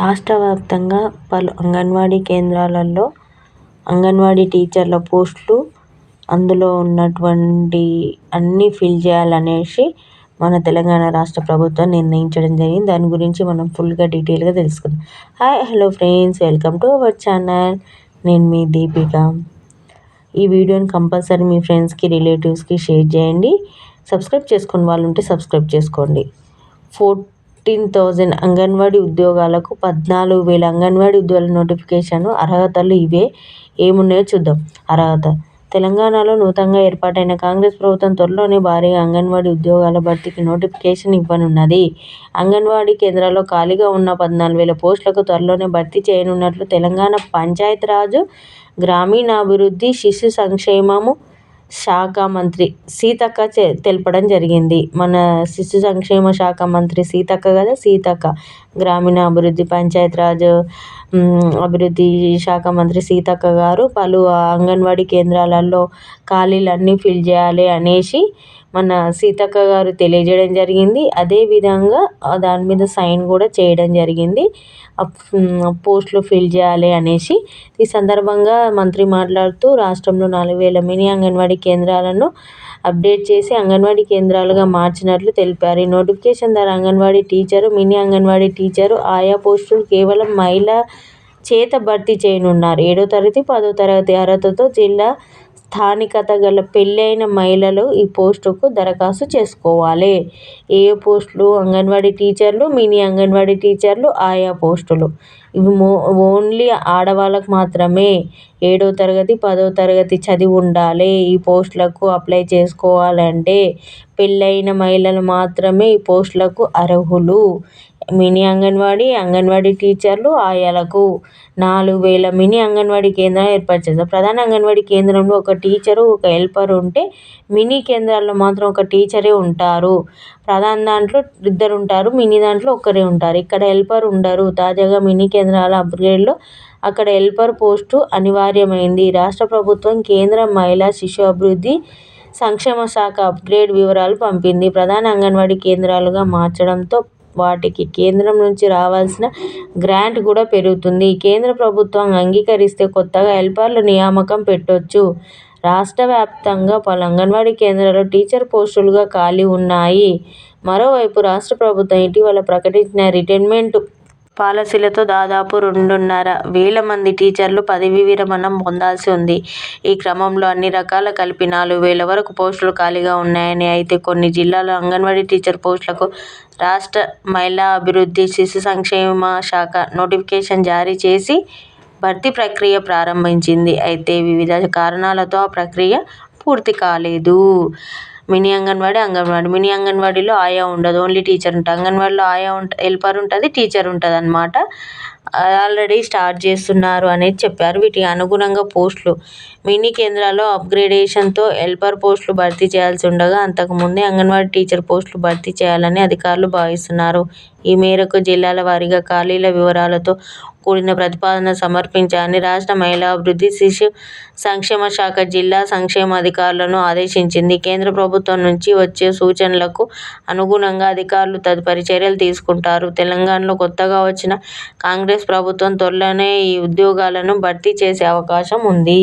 రాష్ట్ర వ్యాప్తంగా పలు అంగన్వాడీ కేంద్రాలలో అంగన్వాడీ టీచర్ల పోస్టులు అందులో ఉన్నటువంటి అన్నీ ఫిల్ చేయాలనేసి మన తెలంగాణ రాష్ట్ర ప్రభుత్వం నిర్ణయించడం జరిగింది. దాని గురించి మనం ఫుల్గా డీటెయిల్గా తెలుసుకుందాం. Hi hello friends welcome to our channel. నేను మీ దీపిక. ఈ వీడియోని కంపల్సరీ మీ ఫ్రెండ్స్కి రిలేటివ్స్కి షేర్ చేయండి. సబ్స్క్రైబ్ చేసుకుని వాళ్ళు ఉంటే సబ్స్క్రైబ్ చేసుకోండి. ఫిఫ్టీన్ థౌజండ్ అంగన్వాడీ ఉద్యోగాలకు పద్నాలుగు వేల అంగన్వాడీ ఉద్యోగాల నోటిఫికేషన్ అర్హతలు ఇవే ఏమున్నాయో చూద్దాం. అర్హత. తెలంగాణలో నూతనంగా ఏర్పాటైన కాంగ్రెస్ ప్రభుత్వం త్వరలోనే భారీగా అంగన్వాడీ ఉద్యోగాల భర్తీకి నోటిఫికేషన్ ఇవ్వనున్నది. అంగన్వాడీ కేంద్రాల్లో ఖాళీగా ఉన్న పద్నాలుగు వేల పోస్టులకు త్వరలోనే భర్తీ చేయనున్నట్లు తెలంగాణ పంచాయతీరాజ్ గ్రామీణాభివృద్ధి శిశు సంక్షేమము శాఖ మంత్రి సీతక్క తెలపడం జరిగింది. మన శిశు సంక్షేమ శాఖ మంత్రి సీతక్క కదా? సీతక్క. గ్రామీణాభివృద్ధి పంచాయతీరాజ్ అభివృద్ధి శాఖ మంత్రి సీతక్క గారు పలు అంగన్వాడీ కేంద్రాలలో ఖాళీలన్నీ ఫిల్ చేయాలి అనేసి మన సీతక్క గారు తెలియజేయడం జరిగింది. అదేవిధంగా దాని మీద సైన్ కూడా చేయడం జరిగింది. పోస్టులు ఫిల్ చేయాలి అనేసి ఈ సందర్భంగా మంత్రి మాట్లాడుతూ రాష్ట్రంలో నాలుగు వేల మినీ అంగన్వాడీ కేంద్రాలను అప్డేట్ చేసి అంగన్వాడీ కేంద్రాలుగా మార్చినట్లు తెలిపారు. ఈ నోటిఫికేషన్ ద్వారా Anganwadi teacher mini Anganwadi teacher ఆయా పోస్టులు కేవలం మహిళ చేత భర్తీ చేయనున్నారు. ఏడో తరగతి పదో తరగతి అర్హతతో జిల్లా స్థానికత గల పెళ్ళైన మహిళలు ఈ పోస్టుకు దరఖాస్తు చేసుకోవాలి. ఏ పోస్టులు? అంగన్వాడీ టీచర్లు మినీ అంగన్వాడీ టీచర్లు ఆయా పోస్టులు. ఇవి మో ఓన్లీ ఆడవాళ్ళకు మాత్రమే. ఏడో తరగతి పదో తరగతి చదివి ఉండాలి. ఈ పోస్టులకు అప్లై చేసుకోవాలంటే పెళ్ళైన మహిళలు మాత్రమే ఈ పోస్టులకు అర్హులు. మినీ అంగన్వాడీ అంగన్వాడీ టీచర్లు ఆయాలకు నాలుగు వేల మినీ అంగన్వాడీ కేంద్రాలు ఏర్పాటు చేస్తారు ప్రధాన అంగన్వాడీ కేంద్రంలో ఒక టీచరు ఒక హెల్పర్ ఉంటే మినీ కేంద్రాల్లో మాత్రం ఒక టీచరే ఉంటారు. ప్రధాన దాంట్లో ఇద్దరు ఉంటారు మినీ దాంట్లో ఒక్కరే ఉంటారు. ఇక్కడ హెల్పర్ ఉండరు. తాజాగా మినీ కేంద్రాల అప్గ్రేడ్లో అక్కడ హెల్పర్ పోస్టు అనివార్యమైంది. రాష్ట్ర ప్రభుత్వం కేంద్ర మహిళా శిశు అభివృద్ధి సంక్షేమ శాఖ అప్గ్రేడ్ వివరాలు పంపింది. ప్రధాన అంగన్వాడీ కేంద్రాలుగా మార్చడంతో వాటికి కేంద్రం నుంచి రావాల్సిన గ్రాంట్ కూడా పెరుగుతుంది. కేంద్ర ప్రభుత్వం అంగీకరిస్తే కొత్తగా హెల్పర్ల నియామకం పెట్టొచ్చు. రాష్ట్ర వ్యాప్తంగా పలు అంగన్వాడీ కేంద్రాల్లో టీచర్ పోస్టులుగా ఖాళీ ఉన్నాయి. మరోవైపు రాష్ట్ర ప్రభుత్వం ఇటీవల ప్రకటించిన రిటైర్మెంట్ పాలసీలతో దాదాపు రెండున్నర వేల మంది టీచర్లు పదవీ విరమణ పొందాల్సి ఉంది. ఈ క్రమంలో అన్ని రకాల కలిపి నాలుగు వేల వరకు పోస్టులు ఖాళీగా ఉన్నాయని అయితే కొన్ని జిల్లాల్లో అంగన్వాడీ టీచర్ పోస్టులకు రాష్ట్ర మహిళా అభివృద్ధి శిశు సంక్షేమ శాఖ నోటిఫికేషన్ జారీ చేసి భర్తీ ప్రక్రియ ప్రారంభించింది. అయితే వివిధ కారణాలతో ఆ ప్రక్రియ పూర్తి కాలేదు. మినీ అంగన్వాడీ అంగన్వాడీ. మినీ అంగన్వాడీలో ఆయా ఉండదు. ఓన్లీ టీచర్ ఉంటుంది అంగన్వాడీలో ఆయా ఉంట హెల్పర్ ఉంటుంది టీచర్ ఉంటుంది అనమాట ఆల్రెడీ స్టార్ట్ చేస్తున్నారు అనేది చెప్పారు. వీటికి అనుగుణంగా పోస్టులు మినీ కేంద్రాల్లో అప్గ్రేడేషన్తో హెల్పర్ పోస్టులు భర్తీ చేయాల్సి ఉండగా అంతకుముందే అంగన్వాడీ టీచర్ పోస్టులు భర్తీ చేయాలని అధికారులు భావిస్తున్నారు. ఈ మేరకు జిల్లాల వారీగా ఖాళీల వివరాలతో కూడిన ప్రతిపాదన సమర్పించాలని రాష్ట్ర మహిళాభివృద్ధి శిశు సంక్షేమ శాఖ జిల్లా సంక్షేమ అధికారులను ఆదేశించింది. కేంద్ర ప్రభుత్వం నుంచి వచ్చే సూచనలకు అనుగుణంగా అధికారులు తదుపరి చర్యలు తీసుకుంటారు. తెలంగాణలో కొత్తగా వచ్చిన కాంగ్రెస్ ప్రభుత్వం త్వరలోనే ఈ ఉద్యోగాలను భర్తీ చేసే అవకాశం ఉంది.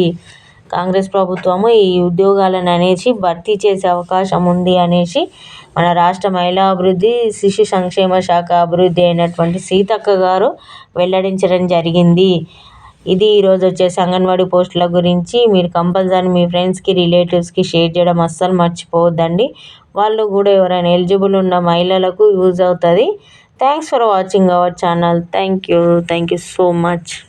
కాంగ్రెస్ ప్రభుత్వము ఈ ఉద్యోగాలను అనేసి భర్తీ చేసే అవకాశం ఉంది అనేసి మన రాష్ట్ర మహిళా అభివృద్ధి శిశు సంక్షేమ శాఖ అభివృద్ధి అయినటువంటి సీతక్క గారు వెల్లడించడం జరిగింది. ఇది ఈరోజు వచ్చేసి అంగన్వాడీ పోస్టుల గురించి మీరు కంపల్సరీ మీ ఫ్రెండ్స్కి రిలేటివ్స్కి షేర్ చేయడం అస్సలు మర్చిపోవద్దండి. వాళ్ళు కూడా ఎవరైనా ఎలిజిబుల్ ఉన్న మహిళలకు యూజ్ అవుతుంది. Thanks for watching our channel. Thank you. Thank you so much.